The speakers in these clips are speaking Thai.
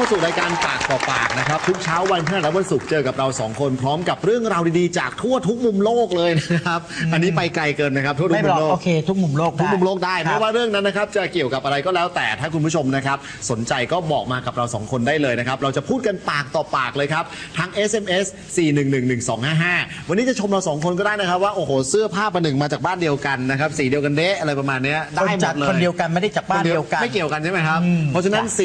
เอาละเข้าสู่รายการปากต่อปากนะครับ ทุกเช้าวันพฤหัสและวันศุกร์เจอกับเราสองคนพร้อมกับเรื่องราวดีๆ จากทั่วทุกมุมโลกเลยนะครับ อันนี้ไปไกลเกินนะครับทั่วทุกไม่มุหรมอกโลก โอเค ทุกมุมโลกทุกได้ มุมโลกได้ครัไม่บว่าเรื่องนั้นนะครับจะเกี่ยวกับอะไรก็แล้วแต่ถ้าคุณผู้ชมนะครับ สนใจก็บอกมากับเราสองคนได้เลยนะครับ เราจะพูดกันปากต่อปากเลยครับทั้ง SMS 4111255 วันนี้จะชมเราสองคนก็ได้นะครับ ว่าโอ้โหเสื้อผ้าประหนึ่งมาจากบ้านเดียวกันนะครับสีเดียวกันเดะอะไรประมาณเนี้ยได้คนหมจากดเลยคนเดียวกันไม่ได้จากบ้านเดียวกัน ไม่เกี่ยวกันใช่ไหมครับอืมเพราะฉะนั้นจ้ะ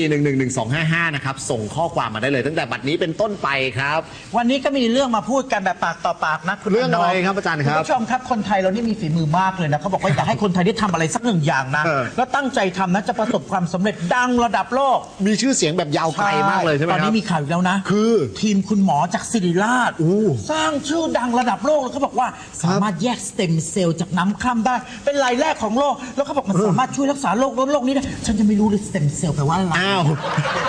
4111255นะครับ ส่งข้อความมาได้เลย ตั้งแต่บัดนี้เป็นต้นไปครับ วันนี้ก็มีเรื่องมาพูดกันแบบปากต่อปากนะคุณเรื่องอะไรน้ครับอาจารย์ครับณผู้ชมครับคนไทยเรานี่มีฝีมือมากเลยนะเขาบอกว่าอยากให้คนไทยได้ทำอะไรสักหนึ่งอย่างนะ เออ แล้วตั้งใจทำนะจะประสบความสำเร็จดังระดับโลกมีชื่อเสียงแบบยาวไกลมากเลยใช่ไหมตคอนรับ นี้มีข่าวอีกแล้วนะ คือทีมคุณหมอจากศิริราช อู้สร้างชื่อดังระดับโลกแล้วเขาบอกว่าสามารถแยกสเต็มเซลล์จากน้ำคร่ำได้ เป็นรายแรกของโลก แล้วเขาบอกมันสามารถช่วยรักษาโรคโน้นโรคนี้ได้ฉันจะไม่รู้เลยสเต็มเซลล์แปลว่าอะไร อ้าว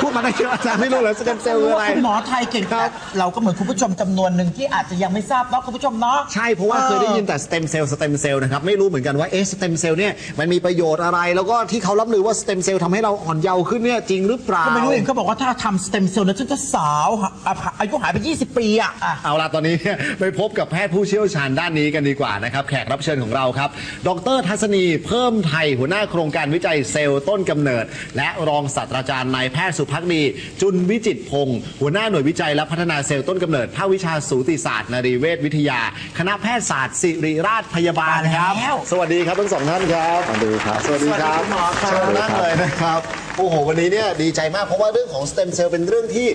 พูดมาได้เยอะอาจารย์ไม่รู้เหรอสเต็มเซลล์คืออะไร คุณหมอไทยเก่งครับเราก็เหมือนคุณผู้ชมจำนวนหนึ่งที่อาจจะยังไม่ทราบเนาะคุณผู้ชมเนาะ ใช่ เพราะว่าเคยได้ยินแต่สเต็มเซลล์สเต็มเซลล์นะครับ ไม่รู้เหมือนกันว่าเอ๊ะสเต็มเซลล์เนี่ยมันมีประโยชน์อะไร แล้วก็ที่เขารับลือว่าสเต็มเซลล์ทำให้เราอ่อนเยาว์ขึ้นเนี่ยจริงหรือเปล่า ก็ไม่รู้เองเขาบอกว่าถ้าทำสเต็มเซลล์แล้วฉันจะสาวอะอายุหายไป 20 ปีอะอะ เอาล่ะตอนนี้เนี่ยไปพบกับแพทย์ผู้เชี่ยวชาญด้านนี้กันดีกว่านะครับ แขกรับเชิญของเราครับ ดรทัศนีเพิ่มไทยหัวหน้าโครงการวิจัยเซลล์ต้นกำเนิด และรองศาสตราจารย์นายแพทย์สุภักดีจุนวิจิตรพงศ์หัวหน้าหน่วยวิจัยและพัฒนาเซลล์ต้นกำเนิดภาควิชาสูติศาสตร์นรีเวชวิทยา คณะแพทยศาสตร์ศิริราชพยาบาลครับ มาแล้ว สวัสดีครับทั้งสองท่านครับ สวัสดีครับสวัสดีครับสวัสดีคุณหมอครับ เชิญนั่งเลยนะครับ โอ้โห วันนี้เนี่ยดีใจมากเพราะว่าเรื่องของสเต็มเซลล์เป็นเรื่องที่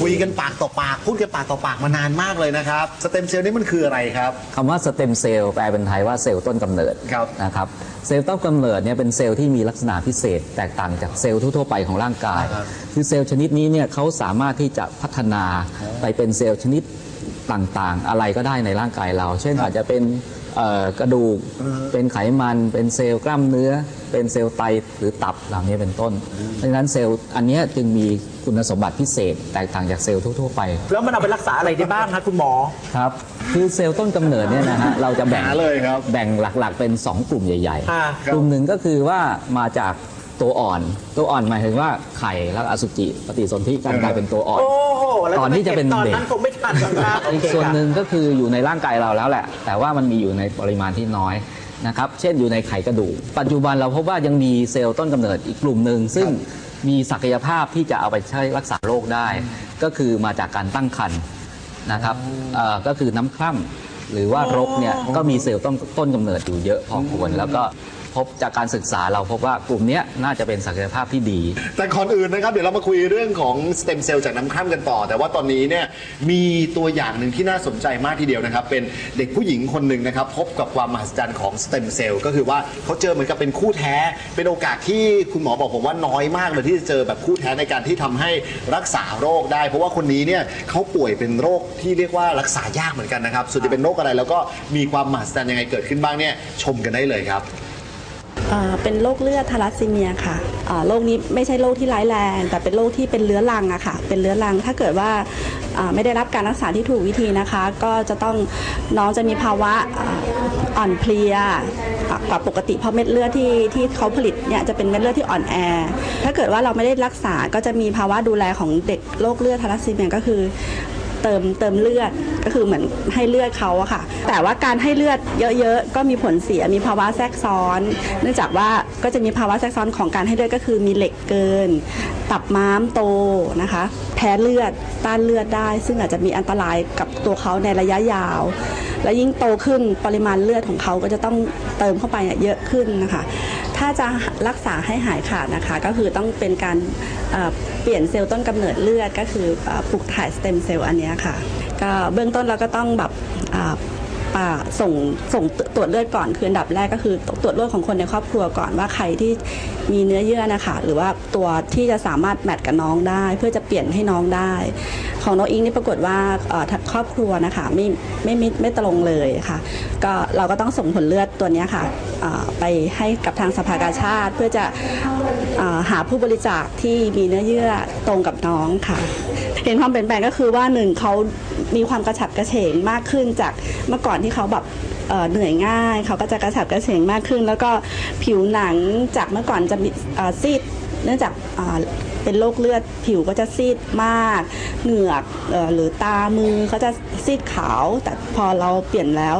คุยกันปากต่อปากพูดกันปากต่อปากมานานมากเลยนะครับ สเต็มเซลล์นี่มันคืออะไรครับ คำว่าสเต็มเซลล์แปลเป็นไทยว่าเซลล์ต้นกำเนิดครับ นะครับเซลล์ต้นกำเนิดเนี่ยเป็นเซลล์ที่มีลักษณะพิเศษ แตกต่างจากเซลล์ทั่วๆไปของร่างกายครับคือเซลล์ชนิดนี้เนี่ยเขาสามารถที่จะพัฒนาไปเป็นเซลล์ชนิดต่างๆ อะไรก็ได้ในร่างกายเรา เช่นอาจจะเป็นเอ่อกระดูก เป็นไขมัน เป็นเซลล์กล้ามเนื้อ เป็นเซลล์ไตหรือตับเหล่านี้เป็นต้นเพราะฉะนั้นเซลล์อันเนี้ยจึงมีคุณสมบัติพิเศษแตกต่างจากเซลล์ทั่วๆไป แล้วมันเอาไปรักษาอะไรได้บ้างคะคุณหมอ ครับคือเซลล์ต้นกำเนิดเนี่ยนะฮะเราจะแบ่งหาเลยครับ แบ่งหลักๆเป็น 2 กลุ่มใหญ่อ่าๆกลุ่มหนึ่งก็คือว่ามาจาก ตัวอ่อน ตัวอ่อนหมายถึงว่าไข่แล้วอสุจิปฏิสนธิกันกลายเป็นตัวอ่อน โอ้โหแล้วก่อนที่จะเป็นตอนเด็ก นั้นคงไม่ทันหรอกครับอีกโเคส่วนค่ะหนึ่งก็คืออยู่ในร่างกายเราแล้วแหละ แต่ว่ามันมีอยู่ในปริมาณที่น้อยนะครับ เช่นอยู่ในไขกระดูก ปัจจุบันเราพบว่ายังมีเซลล์ต้นกำเนิดอีกกลุ่มหนึ่ง ซึ่งมีศักยภาพที่จะเอาไปใช้รักษาโรคได้ ก็คือมาจากการตั้งครรภ์นะครับเอ่อก็คือน้ำคร่ำหรือว่ารกเนี่ยก็มีเซลล์ต้นต้นกำเนิดอยู่เยอะพอควรแล้วก็ พบจากการศึกษาเราพบว่ากลุ่มเนี้ยน่าจะเป็นศักยภาพที่ดี แต่ก่อนอื่นนะครับ เดี๋ยวเรามาคุยเรื่องของสเต็มเซลล์จากน้ำคร่ำกันต่อ แต่ว่าตอนนี้เนี่ยมีตัวอย่างหนึ่งที่น่าสนใจมากทีเดียวนะครับ เป็นเด็กผู้หญิงคนหนึ่งนะครับ พบกับความมหัศจรรย์ของสเต็มเซลล์ก็คือว่าเขาเจอเหมือนกับเป็นคู่แท้ เป็นโอกาสที่คุณหมอบอกผมว่าน้อยมากเลยที่จะเจอแบบคู่แท้ในการที่ทำให้รักษาโรคได้ เพราะว่าคนนี้เนี่ยเขาป่วยเป็นโรคที่เรียกว่ารักษายากเหมือนกันนะครับส่วนจะเป็นโรคอะไรแล้วก็มีความมหัศจรรย์ยังไงเกิดขึ้นบ้างเนี่ยชมกันได้เลยครับ เป็นโรคเลือดทาลัสซีเมียค่ะโรคนี้ไม่ใช่โรคที่ร้ายแรง แต่เป็นโรคที่เป็นเรื้อรังอะค่ะ เป็นเรื้อรังถ้าเกิดว่าไม่ได้รับการรักษาที่ถูกวิธีนะคะ ก็จะต้องน้องจะมีภาวะอ่อนเพลียกว่าปกติเพราะเม็ดเลือดที่ที่เขาผลิตเนี่ยจะเป็นเม็ดเลือดที่อ่อนแอ ถ้าเกิดว่าเราไม่ได้รักษาก็จะมีภาวะดูแลของเด็กโรคเลือดทาลัสซีเมียก็คือ เติมเติมเลือดก็คือเหมือนให้เลือดเขาอะค่ะ แต่ว่าการให้เลือดเยอะๆ ก็มีผลเสียมีภาวะแทรกซ้อน เนื่องจากว่าก็จะมีภาวะแทรกซ้อนของการให้เลือดก็คือมีเหล็กเกิน ตับม้ามโตนะคะ แพ้เลือดต้านเลือดได้ ซึ่งอาจจะมีอันตรายกับตัวเขาในระยะยาว และยิ่งโตขึ้นปริมาณเลือดของเขาก็จะต้องเติมเข้าไปเนี่ยเยอะขึ้นนะคะ ถ้าจะรักษาให้หายขาดนะคะ ก็คือต้องเป็นการเปลี่ยนเซลล์ต้นกำเนิดเลือด ก็คือปลูกถ่ายสเต็มเซลล์อันนี้ค่ะก็เบื้องต้นเราก็ต้องแบบ ส่งส่งตรวจเลือดก่อนคืออันดับแรกก็คือตรวจเลือดของคนในครอบครัวก่อนว่าใครที่มีเนื้อเยื่อนะคะหรือว่าตัวที่จะสามารถแมทกับน้องได้ เพื่อจะเปลี่ยนให้น้องได้ ของน้องอิงนี่ปรากฏว่าเอ่อทางครอบครัวนะคะไม่ไม่ไม่ไม่ตรงเลยค่ะ ก็เราก็ต้องส่งผลเลือดตัวนี้ค่ะไปให้กับทางสภากาชาติ เพื่อจะอ่าหาผู้บริจาคที่มีเนื้อเยื่อตรงกับน้องค่ะ เห็นความเปลี่ยนแปลงก็คือว่าหนึ่งเขามีความกระฉับกระเฉงมากขึ้นจากเมื่อก่อนที่เขาแบบเอ่อเหนื่อยง่ายเขาก็จะกระฉับกระเฉงมากขึ้น แล้วก็ผิวหนังจากเมื่อก่อนจะมีเอ่อซีดเนื่องจากอ่าเป็นโรคเลือดผิวก็จะซีดมาก เหงือกเอ่อหรือตามือก็จะซีดขาว แต่พอเราเปลี่ยนแล้ว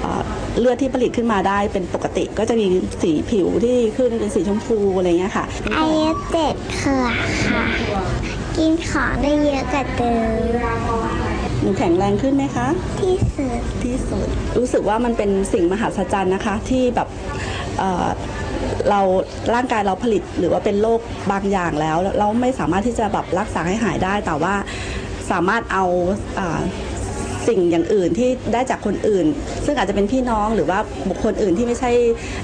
เอ่อเลือดที่ผลิตขึ้นมาได้เป็นปกติก็จะมีสีผิวที่ขึ้นเป็นสีชมพูอะไรเงี้ยค่ะ อายุเจ็ดขวบค่ะ กินของได้เยอะกว่าเดิมหนูแข็งแรงขึ้นไหมคะ ที่สุดที่สุด รู้สึกว่ามันเป็นสิ่งมหัศจรรย์นะคะ ที่แบบเอ่อเราร่างกายเราผลิตหรือว่าเป็นโรคบางอย่างแล้ว เราไม่สามารถที่จะแบบรักษาให้หายได้ แต่ว่าสามารถเอาอ่าสิ่งอย่างอื่นที่ได้จากคนอื่น ซึ่งอาจจะเป็นพี่น้องหรือว่าบุคคลอื่นที่ไม่ใช่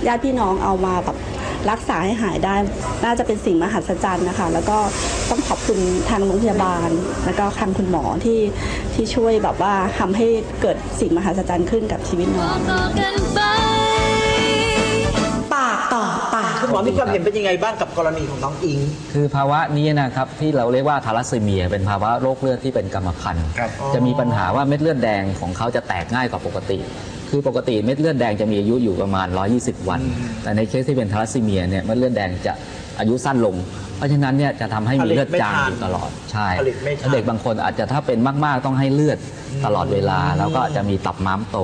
ญาติพี่น้องเอามาแบบ รักษาให้หายได้ น่าจะเป็นสิ่งมหัศจรรย์นะคะ แล้วก็ต้องขอบคุณทางโรงพยาบาล แล้วก็ทางคุณหมอที่ที่ช่วยแบบว่าทำให้เกิดสิ่งมหัศจรรย์ขึ้นกับชีวิตน้องต่อกันไปปากต่อปากคุณหมอมีความเห็นเป็นยังไงบ้างกับกรณีของน้องอิง คือภาวะนี้นะครับ ที่เราเรียกว่าทาลัสซีเมีย เป็นภาวะโรคเลือดที่เป็นกรรมพันธุ์ครับจะมีปัญหาว่าเม็ดเลือดแดงของเขาจะแตกง่ายกว่าปกติ คือปกติเม็ดเลือดแดงจะมีอายุอยู่ประมาณ 120 วัน แต่ในเคสที่เป็นทาลัสซีเมียเนี่ยเม็ดเลือดแดงจะอายุสั้นลง เพราะฉะนั้นเนี่ยจะทำให้มีเลือดจางอยู่ตลอด ใช่ผลิตไม่ทันแล้วเด็กบางคนอาจจะถ้าเป็นมาก ๆ ต้องให้เลือดตลอดเวลา แล้วก็จะมีตับม้ามโต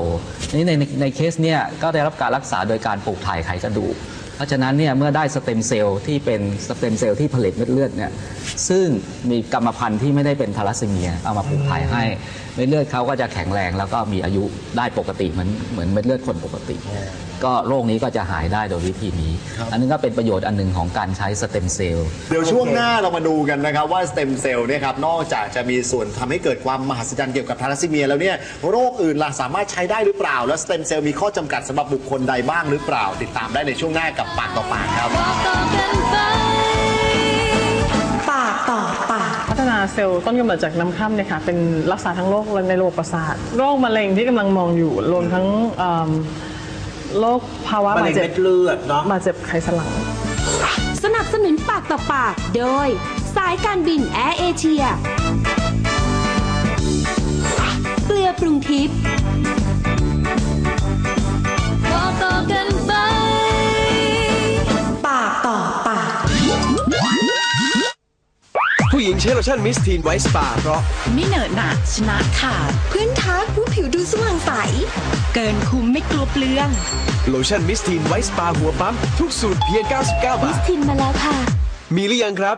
นี่ในในในเคสเนี่ยก็ได้รับการรักษาโดยการปลูกถ่ายไขกระดูก เพราะฉะนั้นเนี่ยเมื่อได้สเต็มเซลล์ที่เป็นสเต็มเซลล์ที่ผลิตเม็ดเลือดเนี่ย ซึ่งมีกรรมพันธุ์ที่ไม่ได้เป็นทาลัสซีเมียเอามาปลูกถ่ายให้ เม็ดเลือดเขาก็จะแข็งแรงแล้วก็มีอายุได้ปกติเหมือนเหมือนเม็ดเลือดคนปกติ ก็โรคนี้ก็จะหายได้โดยวิธีนี้ อันนี้ก็เป็นประโยชน์อันหนึ่งของการใช้สเต็มเซลล์เดี๋ยวช่วงหน้าเรามาดูกันนะครับว่าสเต็มเซลล์เนี่ยครับนอกจากจะมีส่วนทำให้เกิดความมหัศจรรย์เกี่ยวกับทาลัสซีเมียแล้วเนี่ยโรคอื่นล่ะสามารถใช้ได้หรือเปล่า แล้วสเต็มเซลล์มีข้อจำกัดสำหรับบุคคลใดบ้างหรือเปล่า ติดตามได้ในช่วงหน้ากับปากต่อปากครับ พัฒนาเซลล์ต้นกำเนิดจากน้ำคร่ำเนี่ยค่ะเป็นรักษาทั้งโรคในระบบประสาทโรคมะเร็งที่กำลังมองอยู่รวมทั้งเอิ่มโรคภาวะมะบาเร็ดงเจ็เม็บดเลือดเนาะ บาดเจ็บไขสันหลัง สนับสนุนปากต่อปาก โดย สายการบินแอร์เอเชีย เกลือปรุงทิพย์ ผู้หญิงใช้โลชั่นมิสทีนไวท์สปาเพราะ ไม่เหนอะหนะชนะขาด พื้นทักผู้ผิวดูสว่างใส เกินคุ้มไม่กลัวเปลือง โลชั่นมิสทีนไวท์สปาหัวปั๊มทุกสูตรเพียง 99 บาททินมาแล้วค่ะ มีหรือยังครับ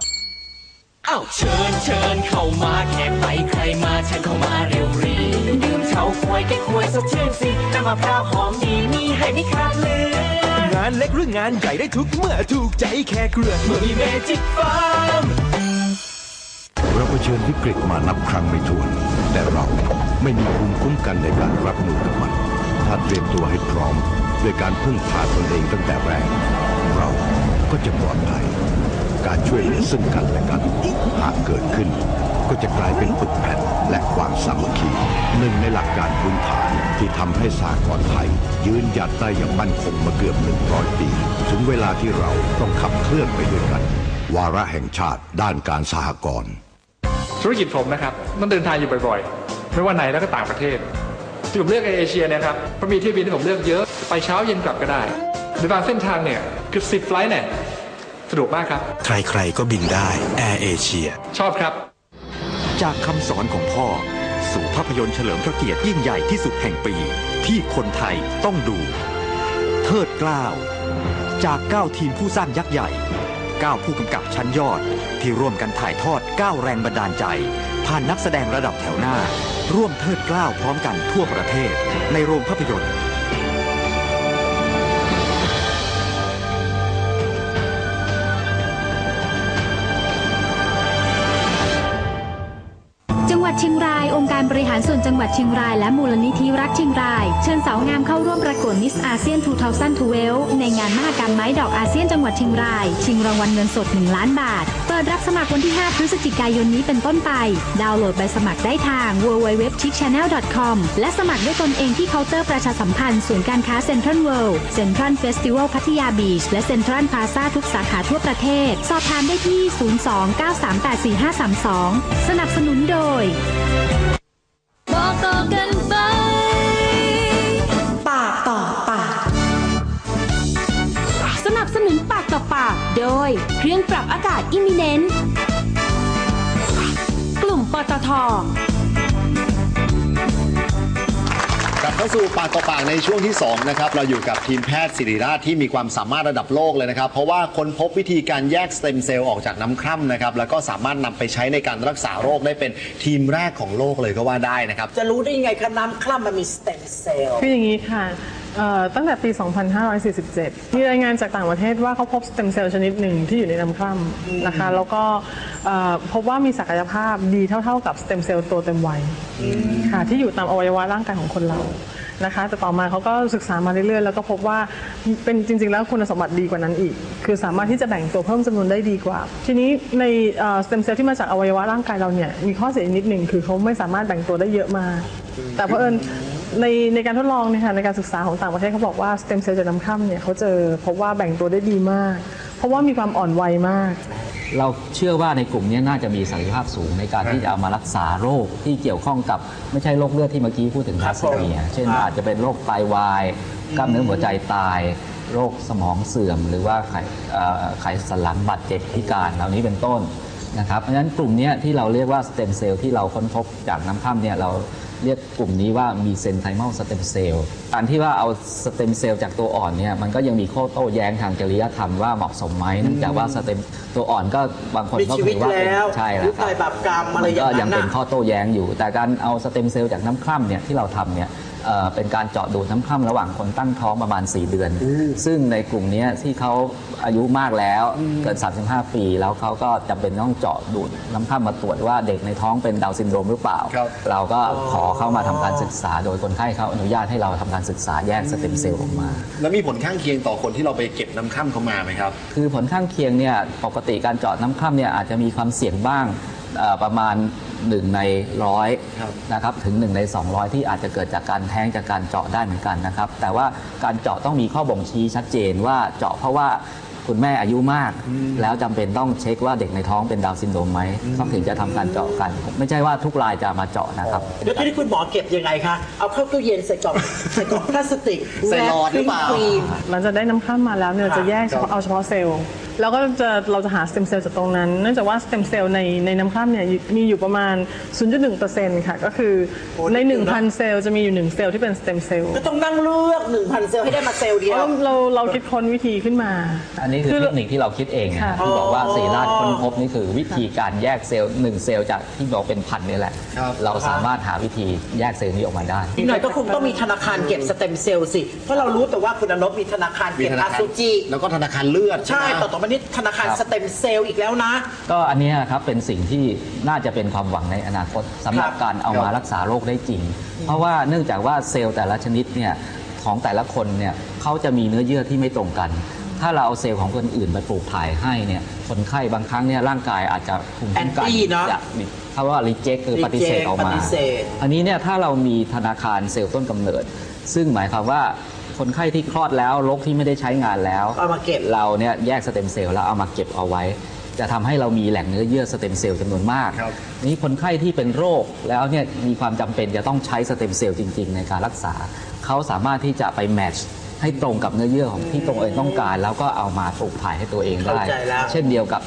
อ้าวเชิญเชิญเข้ามาแขกไปใครมาเชิญเข้ามาเร็วรีดื่มเฉาควยแก้ควยสดชื่นสิน้ำมะพร้าวหอมดีมีให้ไม่ขาดเลยงานเล็กหรืองานใหญ่ได้ทุกเมื่อถูกใจแค่เครือเมื่อมีเมจิกฟาร์ม เราเผชิญวิกฤตมานับครั้งไม่ถ้วน แต่เราไม่มีภูมิคุ้มกันในการรับมือกับมัน ถ้าเตรียมตัวให้พร้อมด้วยการพึ่งพาตนเองตั้งแต่แรก เราก็จะปลอดภัย การช่วยเหลือซึ่งกันและกันหากเกิดขึ้น ก็จะกลายเป็นปึกแผ่นและความสามัคคีหนึ่งในหลักการพื้นฐานที่ทำให้สากลไทย ยืนหยัดได้อย่างมั่นคงมาเกือบ100 ปี ถึงเวลาที่เราต้องขับเคลื่อนไปด้วยกัน วาระแห่งชาติด้านการสหกรณ์ ธุรกิจผมนะครับต้องเดินทางอยู่บ่อยๆ ไม่ว่าในแล้วก็ต่างประเทศที่ผมเลือกแอร์เอเชียเนยครับเพราะมีเที่ยวบินที่ผมเลือกเยอะไปเช้าเย็นกลับก็ได้หรือบางเส้นทางเนี่ยคือสิบไฟลท์เนี่ยสะดวกมากครับ ใครๆก็บินได้แอร์เอเชียชอบครับ จากคำสอนของพ่อ สู่ภาพยนตร์เฉลิมพระเกียรติยิ่งใหญ่ที่สุดแห่งปี ที่คนไทยต้องดู เทิดเกล้าจาก 9 ทีมผู้สร้างยักษ์ใหญ่ 9 ผู้กำกับชั้นยอด ที่ร่วมกันถ่ายทอด 9 แรงบันดาลใจ ผ่านนักแสดงระดับแถวหน้า ร่วมเทิดเกล้าพร้อมกันทั่วประเทศ ในโรงภาพยนตร์ บริหารส่วนจังหวัดเชียงรายและมูลนิธิรักเชียงราย เชิญสาวงามเข้าร่วมประกวดมิสอาเซียน 2012 ในงานมหกรรมไม้ดอกอาเซียนจังหวัดเชียงราย ชิงรางวัลเงินสด 1 ล้านบาท เปิดรับสมัครวันที่ 5 พฤศจิกายนนี้เป็นต้นไป ดาวน์โหลดใบสมัครได้ทาง www.chickchannel.com และสมัครด้วยตนเองที่เคาน์เตอร์ประชาสัมพันธ์ศูนย์การค้าเซ็นทรัลเวิลด์เซ็นทรัลเฟสติวัลพัทยาบีชและเซ็นทรัลพลาซาทุกสาขาทั่วประเทศ สอบถามได้ที่ 02-9384532 สนับสนุนโดย ต่อปาก โดยเครื่องปรับอากาศอิมิเนนต์กลุ่มปตท กลับเข้าสู่ปากต่อปากในช่วงที่ 2 นะครับ เราอยู่กับทีมแพทย์ศิริราชที่มีความสามารถระดับโลกเลยนะครับ เพราะว่าค้นพบวิธีการแยกสเต็มเซลล์ออกจากน้ำคร่ำนะครับ แล้วก็สามารถนำไปใช้ในการรักษาโรคได้เป็นทีมแรกของโลกเลยก็ว่าได้นะครับ จะรู้ได้ยังไงคะน้ำคร่ำมันมีสเต็มเซลล์ คืออย่างนี้ค่ะ เอ่อตั้งแต่ปี 2547 มีรายงานจากต่างประเทศว่าเขาพบสเต็มเซลล์ชนิดหนึ่งที่อยู่ในน้ำคร่ำนะคะ แล้วก็เอ่อพบว่ามีศักยภาพดีเท่า ๆกับสเต็มเซลล์ตัวเต็มวัยค่ะที่อยู่ตามอวัยวะร่างกายของคนเรานะคะ แต่ต่อมาเขาก็ศึกษามาเรื่อยๆ แล้วก็พบว่าเป็นจริงๆ แล้วคุณสมบัติดีกว่านั้นอีก คือสามารถที่จะแบ่งตัวเพิ่มจำนวนได้ดีกว่า ทีนี้ในสเต็มเซลล์ที่มาจากอวัยวะร่างกายเราเนี่ยมีข้อเสียนิดหนึ่งคือเขาไม่สามารถแบ่งตัวได้เยอะมากแต่เพราะเอิญ ในในการทดลองเนี่ยค่ะในการศึกษาของต่างประเทศเขาบอกว่าสเต็มเซลล์จากน้ำคร่ำเนี่ยเขาเจอพบว่าแบ่งตัวได้ดีมาก เพราะว่ามีความอ่อนวัยมาก เราเชื่อว่าในกลุ่มนี้น่าจะมีศักยภาพสูงในการที่จะเอามารักษาโรคที่เกี่ยวข้องกับไม่ใช่โรคเลือดที่เมื่อกี้พูดถึงทาร์ซีเมียเช่นอาจจะเป็นโรคไตวายกล้ามเนื้อหัวใจตาย โรคสมองเสื่อม หรือว่าไขเอ่อไขสันหลังบาดเจ็บพิการเหล่านี้เป็นต้นนะครับเพราะฉะนั้นกลุ่มเนี้ยที่เราเรียกว่าสเต็มเซลล์ที่เราค้นพบจากน้ำข้ามเนี่ยเรา เรียกกลุ่มนี้ว่ามีเซนไทมัลสเต็มเซลล์การที่ว่าเอาสเต็มเซลล์จากตัวอ่อนเนี่ยมันก็ยังมีข้อโต้แย้งทางจริยธรรมว่าเหมาะสมไหมเนื่องจากว่าสเต็มตัวอ่อนก็บางคนมีก็ชีวิตถือว่าเป็นแล้วใช่แล้วรู้ครัตายบบาปกรรมอะไรอย่างก็นั้นยังเป็นนะข้อโต้แย้งอยู่ แต่การเอาสเต็มเซลล์จากน้ำคร่ำเนี่ยที่เราทำเนี่ยเอ่อเป็นการเจาะดูดน้ำคร่ำระหว่างคนตั้งท้องประมาณ 4 เดือน ซึ่งในกลุ่มเนี้ยที่เขาอายุมากแล้วเกิน 35 ปี แล้วเขาก็จำเป็นต้องเจาะดูดน้ำคร่ำมาตรวจว่าเด็กในท้องเป็นดาวน์ซินโดรมหรือเปล่า เราก็ขอเข้ามาทำการศึกษา โดยคนไข้เขาอนุญาตให้เราทำการศึกษาแยกสเต็มเซลล์ออกมา แล้วมีผลข้างเคียงต่อคนที่เราไปเก็บน้ำคร่ำเข้ามาไหมครับ คือผลข้างเคียงเนี่ยปกติการเจาะน้ำคร่ำเนี่ยอาจจะมีความเสี่ยงบ้างเอ่อประมาณ 1 ในร้อยนะครับถึง 1 ใน 200 ที่อาจจะเกิดจากการแท้งจากการเจาะได้เหมือนกันนะครับ แต่ว่าการเจาะต้องมีข้อบ่งชี้ชัดเจนว่าเจาะเพราะว่า คุณแม่อายุมาก แล้วจำเป็นต้องเช็คว่าเด็กในท้องเป็นดาวน์ซินโดรมไหมต้องถึงจะทำการเจาะกัน ไม่ใช่ว่าทุกรายจะมาเจาะนะครับแล้วที่คุณหมอเก็บยังไงคะเอาเข้าตู้เย็นใส่กล่องใส่กล่องพลาสติกใส่หลอดหรือเปล่าแวครีมหลังจากได้น้ำข้ามมาแล้วเนี่ยเราจะแยกเฉพาะเอาเฉพาะเซลล์ แล้วก็จะเราจะหาสเต็มเซลล์จากตรงนั้นเนื่องจากว่าสเต็มเซลล์ในในน้ำข้ามเนี่ยมีอยู่ประมาณ 0.1%ค่ะก็คือใน 1,000 เซลล์จะมีอยู่ 1 เซลล์ที่เป็นสเต็มเซลล์ก็ต้องนั่งเลือก 1,000 เซลล์ให้ได้มาเซลล์เดียว เราเราคิดค้นวิธีขึ้นมา อันนี้คือเทคนิคที่เราคิดเองนะค่ะที่บอกว่าศรีราชค้นพบนี่คือวิธีการแยกเซลล์หนึ่งเซลล์จากที่บอกเป็นพันนี่แหละ เราสามารถหาวิธีแยกเซลล์นี้ออกมาได้อีกหน่อยก็คงต้องมีธนาคารเก็บสเต็มเซลล์สิเพราะเรารู้แต่ว่าคุณอนบมีธนาคารมีเก็บธนาอาคารซูจิแล้วก็ธนาคารเลือดใช่ไหมต่อต่อมานี้ธนาคารครับ สเต็มเซลล์อีกแล้วนะ ก็อันเนี้ยครับเป็นสิ่งที่น่าจะเป็นความหวังในอนาคตสำหรับการเอามารักษาโรคได้จริง เพราะว่าเนื่องจากว่าเซลล์แต่ละชนิดเนี่ยของแต่ละคนเนี่ยเขาจะมีเนื้อเยื่อที่ไม่ตรงกัน ถ้าเราเอาเซลล์ของคนอื่นไปปลูกถ่ายให้เนี่ยคนไข้บางครั้งเนี่ยร่างกายอาจจะภูมิคุ้มกัน Anti เนอะจะเขาว่า reject คือปฏิเสธออกปมา ฏิเสธ อันนี้เนี่ยถ้าเรามีธนาคารเซลล์ต้นกำเนิด ซึ่งหมายความว่า คนไข้ที่คลอดแล้วโรคที่ไม่ได้ใช้งานแล้ว เอามาเก็บ เราเนี่ยแยกสเต็มเซลล์แล้วเอามาเก็บเอาไว้ จะทำให้เรามีแหล่งเนื้อเยื่อสเต็มเซลล์จำนวนมากนี่คนไข้ที่เป็นโรคแล้วเนี่ยมีความจำเป็นจะต้องใช้สเต็มเซลล์จริง ๆ ในการรักษา เขาสามารถที่จะไปแมทช์ให้ตรงกับเนื้อเยื่อของที่ตรงเองต้องการ แล้วก็เอามาปลูกถ่ายให้ตัวเองได้ เข้าใจแล้ว เช่นเดียวกับ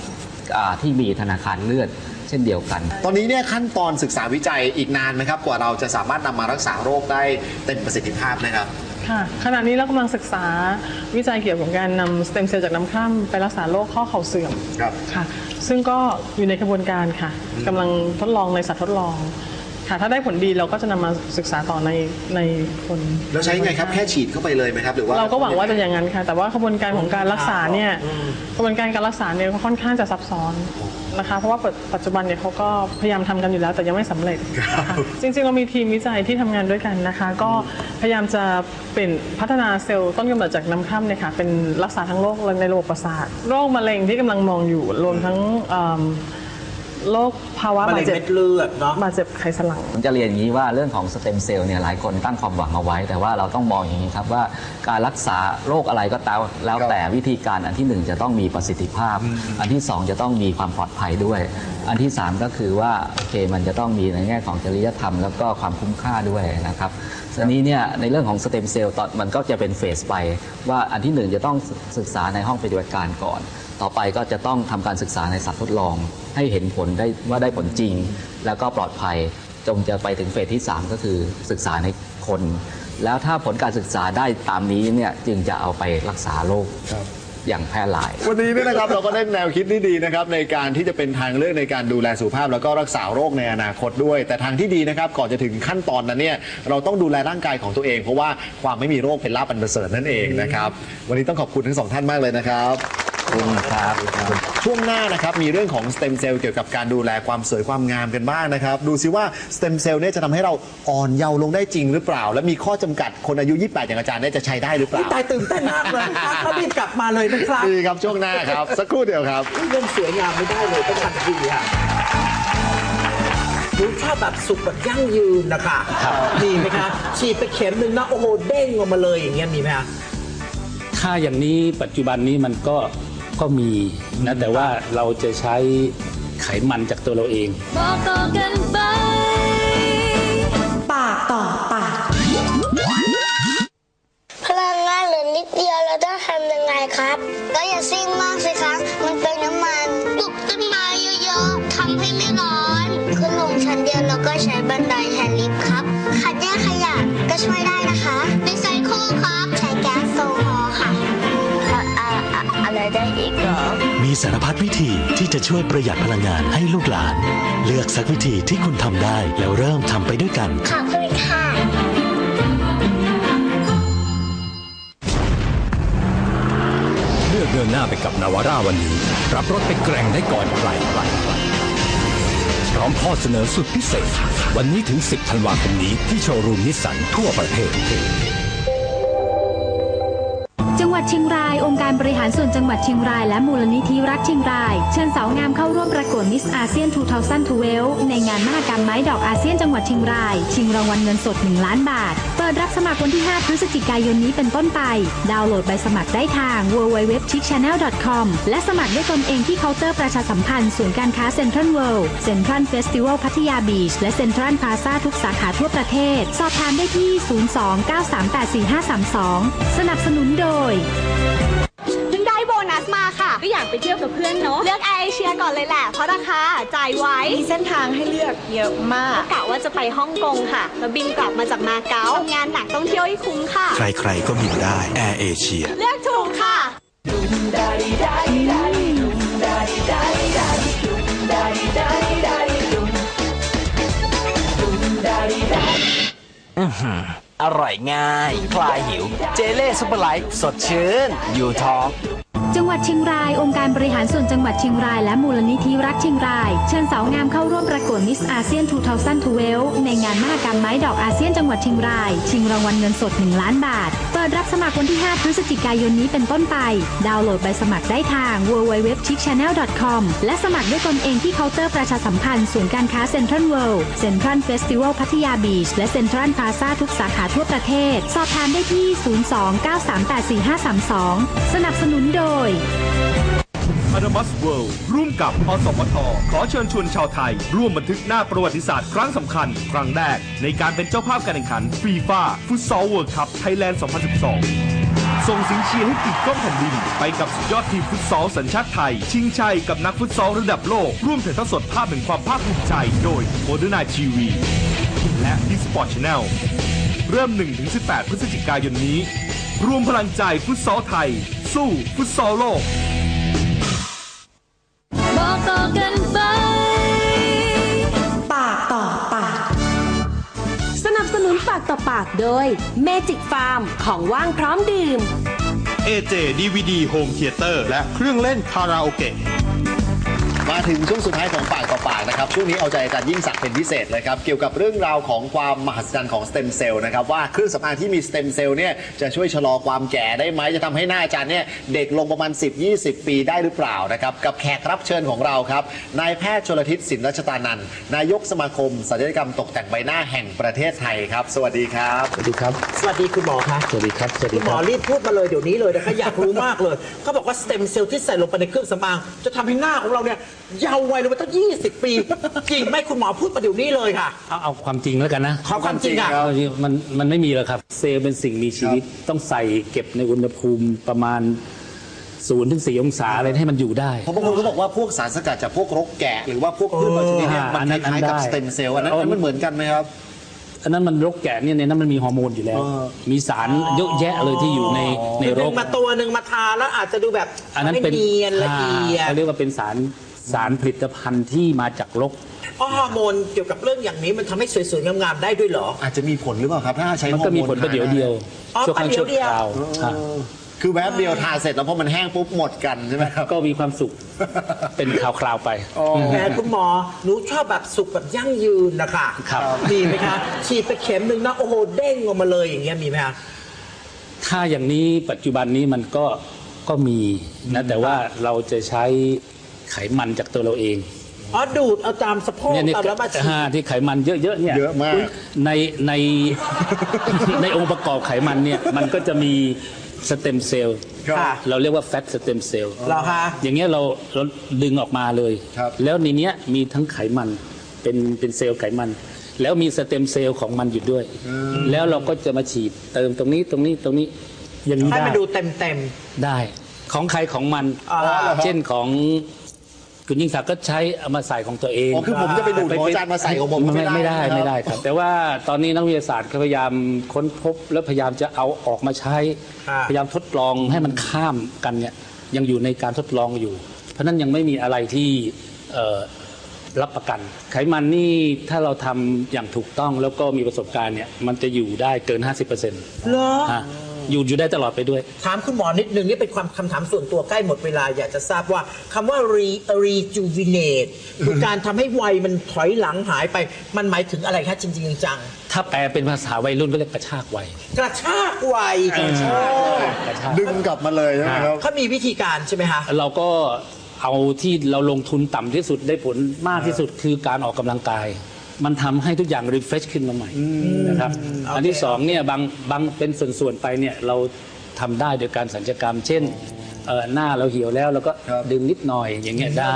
อ่าที่มีธนาคารเลือด เช่นเดียวกัน ตอนนี้เนี่ยขั้นตอนศึกษาวิจัยอีกนานไหมครับ กว่าเราจะสามารถนำมารักษาโรคได้เต็มประสิทธิภาพนะครับ ค่ะขณะนี้เรากำลังศึกษาวิจัยเกี่ยวกับการนำสเต็มเซลล์จากน้ำคร่ำไปรักษาโรคข้อเข่าเสื่อมครับ ค่ะ ซึ่งก็อยู่ในกระบวนการค่ะกำลังทดลองในสัตว์ทดลอง คค่ะถ้าได้ผลดีเราก็จะนำมาศึกษาต่อในในคน แล้วใช้ไงครับ แค่ฉีดเข้าไปเลยไหมครับ หรือว่า เราก็หวังว่าจะอย่างนั้นค่ะ แต่ว่ากระบวนการของการรักษาเนี่ยกระบวนการการรักษาเนี่ยก็ค่อนข้างจะซับซ้อนนะคะ เพราะว่าปัจปัจจุบันเนี่ยเขาก็พยายามทำกันอยู่แล้วแต่ยังไม่สำเร็จนะคะจริงๆเรามีทีมวิจัยที่ทำงานด้วยกันนะคะ ก็พยายามจะเป็นพัฒนาเซลล์ต้นกำเนิดจากน้ำค่ำเนี่ยค่ะเป็นรักษาทั้งโรคในระบบประสาทโรคมะเร็งที่กำลังมองอยู่รวมทั้งเอิ่ม โรคภาวะมะบาเร็ดงเจ็บเม็ดเลือดเนาะ บาดเจ็บไขสันหลัง ผมจะเรียนอย่างนี้ว่าเรื่องของสเต็มเซลล์เนี่ยหลายคนตั้งความหวังเอาไว้ แต่ว่าเราต้องมองอย่างนี้ครับว่าการรักษาโรคอะไรก็ตามแล้วแต่วิธีการอันที่หนึ่งจะต้องมีประสิทธิภาพ อันที่สองจะต้องมีความปลอดภัยด้วย อันที่สามก็คือว่าโอเคมันจะต้องมีในแง่ของจริยธรรม แล้วก็ความคุ้มค่าด้วยนะครับทีนี้เนี่ยในเรื่องของสเต็มเซลล์ตอนมันก็จะเป็นเฟสไปว่าอันที่หนึ่งจะต้องศึกษาในห้องปฏิบัติการก่อน ต่อไปก็จะต้องทำการศึกษาในสัตว์ทดลอง ให้เห็นผลได้ว่าได้ผลจริง แล้วก็ปลอดภัยจงจะไปถึงเฟสที่ 3 ก็คือศึกษาในคน แล้วถ้าผลการศึกษาได้ตามนี้เนี่ยจึงจะเอาไปรักษาโรคอย่างแพร่หลาย วันนี้เนี่ยนะครับเราก็ได้แนวคิดที่ดีนะครับในการที่จะเป็นทางเลือกในการดูแลสุขภาพ แล้วก็รักษาโรคในอนาคตด้วย แต่ทางที่ดีนะครับก่อนจะถึงขั้นตอนนั้นเนี่ยเราต้องดูแลร่างกายของตัวเอง เพราะว่าความไม่มีโรคเป็นลาภอันประเสริฐนั่นเองนะครับวันนี้ต้องขอบคุณทั้งสองท่านมากเลยนะครับขอบ คุณครับช่วงหน้านะครับมีเรื่องของสเต็มเซลล์เกี่ยวกับการดูแลความสวยความงามกันบ้างนะครับ ดูซิว่าสเต็มเซลล์เนี่ยจะทำให้เราอ่อนเยาว์ลงได้จริงหรือเปล่า และมีข้อจำกัดคนอายุ 28 อย่างอาจารย์เนี่ยจะใช้ได้หรือเปล่าตายตื่นเต้นมากเลยนะครับเขารีบกลับมาเลยนะครับดีครับช่วงหน้าครับ สักครู่เดียวครับเรื่องสวยงามไม่ได้เลยต้องทันทีค่ะหนูชอบแบบสุกแบบยั่งยืนนะคะมีไหมคะฉีดไปเข็มหนึ่งนะโอ้โหเด้งออกมาเลยอย่างเงี้ยมีไหมคะถ้าอย่างนี้ปัจจุบันนี้มันก็ ก็มีนะแต่ว่าเราจะใช้ไขมันจากตัวเราเอง บอกต่อกันไป ปากต่อปาก พลังงานเหลือนิดเดียวเราต้องทำยังไงครับ ก็อย่าซิ่งมากสิครับ มันเป็นน้ำมันปลูกต้นไม้เยอะๆทำให้ไม่ร้อนขึ้นลงชั้นเดียวแล้วก็ใช้บันไดแทนลิฟต์ครับคัดแยกขยะก็ช่วยได้นะคะ สารพัดวิธีที่จะช่วยประหยัดพลังงานให้ลูกหลาน เลือกสักวิธีที่คุณทำได้แล้วเริ่มทำไปด้วยกัน ขอบคุณค่ะ เลือกเดินหน้าไปกับนาวาร่าวันนี้ รับรถไปแกร่งได้ก่อนใครพร้อมข้อเสนอสุดพิเศษ วันนี้ถึง 10 ธันวาคมนี้ที่โชว์รูมนิสสันทั่วประเทศ วัดเชียงราย องค์การบริหารส่วนจังหวัดเชียงรายและมูลนิธิรักเชียงราย เชิญสาวงามเข้าร่วมประกวดมิสอาเซียน 2012 ในงานมหกรรมไม้ดอกอาเซียนจังหวัดเชียงราย ชิงรางวัลเงินสด 1 ล้านบาท ดรับสมัครวันที่ 5 พฤศจิกายนนี้เป็นต้นไป ดาวน์โหลดใบสมัครได้ทาง www.chickchannel.com และสมัครด้วยตนเองที่เคาน์เตอร์ประชาสัมพันธ์ศูนย์การค้าเซ็นทรัลเวิลด์เซ็นทรัลเฟสติวัลพัทยาบีช และเซ็นทรัลพาซาทุกสาขาทั่วประเทศ สอบถามได้ที่ 02-9384532 สนับสนุนโดย สมาค่ะ ก็อยากไปเที่ยวกับเพื่อนเนาะ เลือกแอร์เอเชียก่อนเลยแหละ เพราะราคาจ่ายไว้ มีเส้นทางให้เลือกเยอะมาก กะว่าจะไปฮ่องกงค่ะ แล้วบินกลับมาจากมาเก๊างานหนักต้องเที่ยวให้คุ้มค่ะ ใครๆก็บินได้ แอร์เอเชีย เลือกถูกค่ะอื้อหืออร่อยง่าย คลายหิว เจเล่ซุปเปอร์ไลท์สดชื่น อยู่ท้อง จังหวัดเชียงราย องค์การบริหารส่วนจังหวัดเชียงรายและมูลนิธิรักเชียงราย เชิญสาวงามเข้าร่วมประกวดมิสอาเซียน 2012 ในงานมหกรรมไม้ดอกอาเซียนจังหวัดเชียงราย ชิงรางวัลเงินสด 1 ล้านบาท ดรับสมัครวันที่ 5 พฤศจิกายนนี้เป็นต้นไป ดาวน์โหลดใบสมัครได้ทาง www.chickchannel.com และสมัครด้วยตนเองที่เคาน์เตอร์ประชาสัมพันธ์ศูนย์การค้าเซ็นทรัลเวิลด์เซ็นทรัลเฟสติวัลพัทยาบีช และเซ็นทรัลพาซาทุกสาขาทั่วประเทศ สอบถามได้ที่ 02-9384532 สนับสนุนโดย อนามัสเวิลด์ร่วมกับอสมท ขอเชิญชวนชาวไทย ร่วมบันทึกหน้าประวัติศาสตร์ครั้งสำคัญ ครั้งแรก ในการเป็นเจ้าภาพการแข่งขันฟีฟ่าฟุตซอลเวิร์คัพไทยแลนด์ 2012 ส่งสิงเชียร์ให้ติดกล้องแผ่นดิน ไปกับสุดยอดทีมฟุตซอลสัญชาติไทย ชิงชัยกับนักฟุตซอลระดับโลก ร่วมถ่ายทอดสดภาพแห่งความภาคภูมิใจโดยโมเดิร์นไนทีวีและดิสปอร์ตชแนลเริ่ม 1-18 พฤศจิกายนนี้ รวมพลังใจฟุตซอลไทย สู้ฟุตซอลโลก ต่อปากต่อปาก สนับสนุนปากต่อปากโดย Magic Farm ของว่างพร้อมดื่ม AJ DVD Home Theater และเครื่องเล่นคาราโอเกะ มาถึงช่วงสุดท้ายของปากต่อปากนะครับช่วงนี้เอาใจอาจารย์ยิ่งศักดิ์เป็นพิเศษเลยครับเกี่ยวกับเรื่องราวของความมหัศจรรย์ของสเต็มเซลล์นะครับว่าเครื่องสำอางที่มีสเต็มเซลล์เนี่ยจะช่วยชะลอความแก่ได้ไหมจะทำให้หน้าอาจารย์เนี่ยเด็กลงประมาณ 10-20 ปีได้หรือเปล่านะครับกับแขกรับเชิญของเราครับนายแพทย์ชลทิศสินรัชตานันท์นายกสมาคมศัลยกรรมตกแต่งใบหน้าแห่งประเทศไทยครับ สวัสดีครับ สวัสดีครับ สวัสดีคุณหมอคะสวัสดีครับ สวัสดีคุณหคมอรับ รีบพูดมาเลยเดี๋ยวนี้เลยนะคะอยากรู้มากเลยเขาบอกว่าสเต็มเซลล์ที่ใส่ลงไปในเครื่องสำอางจะทำให้หน้าของเราเนี่ยเยาว์วัยลงไปตั้ง 20 ปี จริงไหมคุณหมอพูดมาเดี๋ยวนี้เลยค่ะ เอาเอาความจริงแล้วกันนะขอความจริงอะ เอาจริงมันมันไม่มีหรอกครับ เซลล์เป็นสิ่งมีชีวิตต้องใส่เก็บในอุณหภูมิประมาณ0ูนถึงสองศาอะไรให้มันอยู่ได้เพราะบางคนก็บอกว่าพวกสารสกัดจากพวกรกแกะ หรือว่าพวกพืชบางชนิดเนี่ยมันอันนั้นคล้ายๆกับได้สเต็มเซลล์อันนั้นเอาอันนั้นมันเหมือนกันไหมครับ อันนั้นมันรกแกะเนี่ยในนั้นมันมีฮอร์โมนอยู่แล้ว มีสารเยอะแยะเลยที่อยู่ในในคือรดึกงมาตัวหนึ่งมาทาแล้วอาจจะดูแบบอันนั้นเป็นไม่เนียนละเอียด เขาเรียกว่าเป็นสาร สารผลิตภัณฑ์ที่มาจากรกเพราะฮอร์โมนเกี่ยวกับเรื่องอย่างนี้มันทำให้สวยๆงามๆได้ด้วยเหรอ อาจจะมีผลหรือเปล่าครับ ถ้าใช้มันก็มีผลประเดี๋ยวเดียวอ๋อชั่วครั้งประเดี๋ชั่ยววเดียวคราวฮะคือแวบเดียวทาเสร็จแล้วพอมันแห้งปุ๊บหมดกันใช่ไหมครับ ก็มีความสุขเป็นคราวๆไป แหมคุณหมอหนูชอบแบบสุกแบบยั่งยืนนะคะครับ มีไหมคะฉีดไปเข็มหนึ่งนะโอ้โหเด้งออกมาเลยอย่างเงี้ยมีไหมคะถ้าอย่างนี้ปัจจุบันนี้มันก็ก็มีนะแต่ว่าเราจะใช้ ไขมันจากตัวเราเองอ๋อดูดเอาตามสะโพกเนี่ยเนี่ยตามแล้วมาฉีด อ่าที่ไขมันเยอะๆเนี่ยเยอะมาก ในใน ในองค์ประกอบไขมันเนี่ยมันก็จะมีสเต็มเซลล์ค่ะ เราเรียกว่าแฟตสเต็มเซลล์เหรอคะ อย่างเงี้ยเราเราดึงออกมาเลยแล้วในเนี้ยมีทั้งไขมันเป็นเป็นเซลล์ไขมัน แล้วมีสเต็มเซลล์ของมันอยู่ด้วย แล้วเราก็จะมาฉีดเติมตรงนี้ตรงนี้ตรงนี้อย่างนี้ให้ได้ มันดูเต็มเต็ม ได้ของใครของมัน อ๋อเหรอครับ เช่นของ คุณยิ่งศักดิ์ก็ใช้เอามาใส่ของตัวเอง อ๋อคือผมจะไปดูดของอาจารย์มาใส่ของผมไม่ไม่ได้ได้นะครับไม่ได้ครับ แต่ว่าตอนนี้นักวิทยาศาสตร์เขาพยายามค้นพบแล้วพยายามจะเอาออกมาใช้พยายามทดลองให้มันข้ามกันเนี่ยยังอยู่ในการทดลองอยู่ เพราะฉะนั้นยังไม่มีอะไรที่เอ่อรับประกัน ไขมันนี่ถ้าเราทำอย่างถูกต้องแล้วก็มีประสบการณ์เนี่ยมันจะอยู่ได้เกิน 50%เเหรอ อยู่อยู่ได้ตลอดไปด้วย ถามคุณหมอนิดนึงนี่เป็นความคำถามส่วนตัวใกล้หมดเวลาอยากจะทราบว่าคำว่า re rejuvenate คือการทำให้วัยมันถอยหลังหายไป มันหมายถึงอะไรคะจริงๆจังถ้าแปลเป็นภาษาวัยรุ่นก็เรียกกระชากวัย ๆกระชากวัยกระชากวัยกระชากดึงกลับมาเลยใช่ไหมครับ เขามีวิธีการใช่ไหมคะเราก็เอาที่เราลงทุนต่ำที่สุดได้ผลมากที่สุดคือการออกกำลังกาย มันทำให้ทุกอย่างรีเฟรชขึ้นมาใหม่นะครับอันที่สองเนี่ยบางบางเป็นส่วนๆไปเนี่ยเราทำได้โดยการสัญญกรรม เช่นเอ่อหน้าเราเหี่ยวแล้วเราก็ดึงนิดหน่อยอย่างเงี้ยได้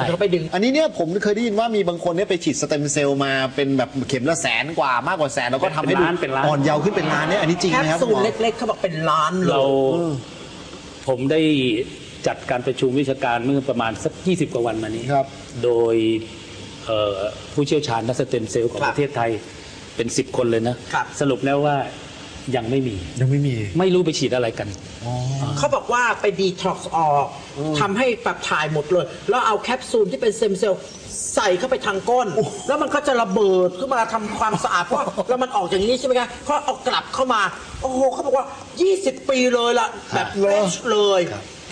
อันนี้เนี่ยผมเคยได้ยินว่ามีบางคนเนี่ยไปฉีดสเต็มเซลล์มาเป็นแบบเข็มละแสนกว่ามากกว่าแสนแล้วก็ทำให้ดูเป็นล้านเป็นล้าน อ่อนเยาว์ขึ้นเป็นล้านเนี่ยอันนี้จริงแคไหปมครับซูคุณลหมอเล็กๆเขาบอกเป็นล้านเลยเราผมได้จัดการประชุมวิชาการเมื่อประมาณสัก 20 กว่าวันมานี้โดยเอ่อ ผู้เชี่ยวชาญนักสเต็มเซลล์ของประเทศไทยเป็น 10 คนเลยนะ สรุปแล้วว่ายังไม่มียังไม่มีไม่รู้ไปฉีดอะไรกัน เขาบอกว่าไปดีท็อกซ์ออกทำให้แบบถ่ายหมดเลย แล้วเอาแคปซูลที่เป็นเซมเซลล์ใส่เข้าไปทางก้น แล้วมันก็จะระเบิดขึ้นมาทำความสะอาดเพราะแล้วมันออกอย่างนี้ใช่ไหมคะเขาเอากลับเข้ามา โอ้โหเขาบอกว่า 20 ปีเลยล่ะแบบเฟรชเลย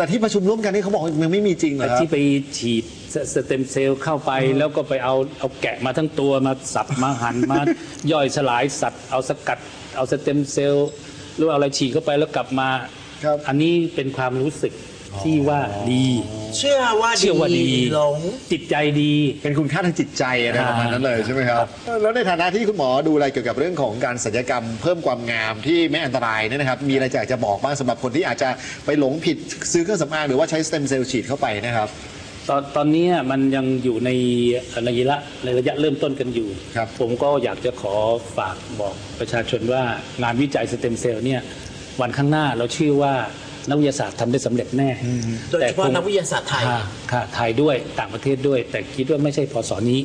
แต่ที่ประชุมร่วมกันนี่เขาบอกยังไม่มีจริงเหรอครับที่ไปฉีดสสเต็มเซลล์เข้าไปแล้วก็ไปเอาเอาแกะมาทั้งตัวมาสับมาหั่นมาย่อยสลายสัตว์เอาสกัด เอาสเต็มเซลล์หรือเอาอะไรฉีดเข้าไปแล้วกลับมา อันนี้เป็นความรู้สึก ที่ว่าดี เชื่อว่าเชื่อว่าดี หลง จิตใจดี เป็นคุณค่าทางจิตใจอะไรประมาณนั้นเลยใช่ไหมครับแล้วในฐานะที่คุณหมอดูอะไรเกี่ยวกับเรื่องของการศัลยกรรม เพิ่มความงามที่ไม่อันตรายเนี่ยนะครับ มีอะไรอยากจะบอกบ้างสำหรับคนที่อาจจะไปหลงผิดซื้อเครื่องสำอางหรือว่าใช้สเต็มเซลล์ฉีดเข้าไปนะครับ ตอนตอนนี้มันยังอยู่ในในระยะในระยะเริ่มต้นกันอยู่ผมก็อยากจะขอฝากบอกประชาชนว่างานวิจัยสเต็มเซลล์เนี่ยวันข้างหน้าเราเชื่อว่า นักวิทยาศาสตร์ทำได้สำเร็จแน่โดยเฉพาะนักวิทยาศาสตร์ไทยค่ะค่ะไทยด้วยต่างประเทศด้วย แต่คิดว่าไม่ใช่พศนี้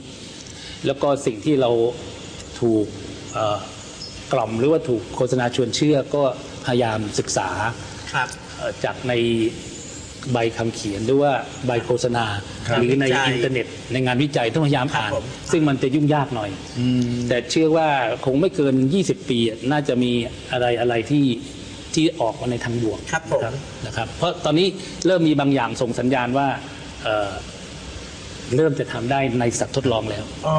แล้วก็สิ่งที่เราถูกเอ่อกล่อมหรือว่าถูกโฆษณาชวนเชื่อก็พยายามศึกษาครับเอ่อจากในใบคำเขียนหรือว่าใบโฆษณาครับหรือในวิจัยอินเทอร์เน็ต ในงานวิจัยต้องพยายามอ่าน ซึ่งมันจะยุ่งยากหน่อย แต่เชื่อว่าคงไม่เกิน 20 ปีอะน่าจะมีอะไรอะไรที่ ที่ออกมาในทางบวกครับผม นะครับเพราะตอนนี้เริ่มมีบางอย่างส่งสัญญาณว่าเอ่อเริ่มจะทำได้ในสัตว์ทดลองแล้ว อ๋อ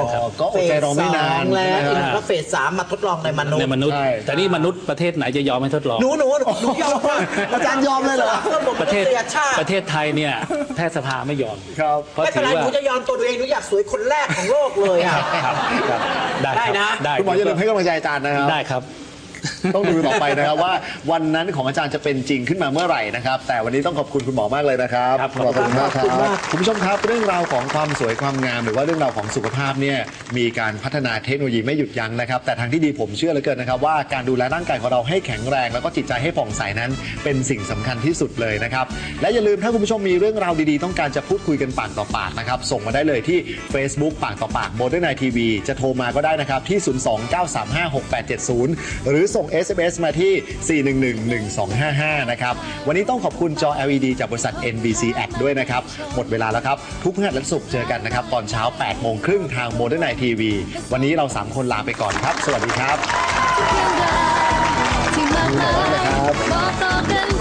นะครับ ก็อดใจรอไม่นานเฟสสองแล้วใช่ไหมอีกก็เฟสสามมาทดลองในมนุษย์ในมนุษย์แต่นี่มนุษย์ประเทศไหนจะยอมให้ทดลอง หนูหนูหนูหนูยอมค่ะอาจารย์ยอมเลยเหรอ พื่อผมประเทศมนุษยชาติประเทศไทยเนี่ยแพทยสภาไม่ยอม ครับ เพราะไม่เป็ถืนอไรว่าหนูจะยอมตัวหนูเองหนูอยากสวยคนแรกของโลกเลยอะ ครับครับได้ได้ครับนะได้คุณหมออย่าลืมให้กำลังใจอาจารย์นะครับ ได้ครับ ต้องดูต่อไปนะครับว่าวันนั้นของอาจารย์จะเป็นจริงขึ้นมาเมื่อไหร่นะครับ แต่วันนี้ต้องขอบคุณคุณหมอมากเลยนะครับครับณหมอขอบคุณมากคขอบคุณรัมาบก คุณผู้ชมครับเรื่องราวของความสวยความงาม หรือว่าเรื่องราวของสุขภาพเนี่ยมีการพัฒนาเทคโนโลยีไม่หยุดยั้งนะครับแต่ทางที่ดีผมเชื่อเหลือเกินนะครับว่าการดูแลร่างกายของเราให้แข็งแรง แล้วก็จิตใจให้ผ่องใสนั้นเป็นสิ่งสำคัญที่สุดเลยนะครับและอย่าลืมถ้าคุณผู้ชมมีเรื่องราวดีๆ ต้องการจะพูดคุยกันปากต่อปากนะครับส่งมาได้เลยที่ Facebook ปากต่อปากโมเดิร์นไนทีวีจะโทรมาก็ได้นะครับที่ 029356870 หรือส่ง SMS มาที่ 4111255 นะครับ วันนี้ต้องขอบคุณจอ LED จากบริษัท NBC Ad ด้วยนะครับ หมดเวลาแล้วครับ ทุกพฤหัสและศุกเจอกันนะครับ ตอนเช้า 8 โมงครึ่งทางโมเดิร์นไนทีวีวันนี้เรา 3 คนลาไปก่อนครับ สวัสดีครับ ที่มากมบ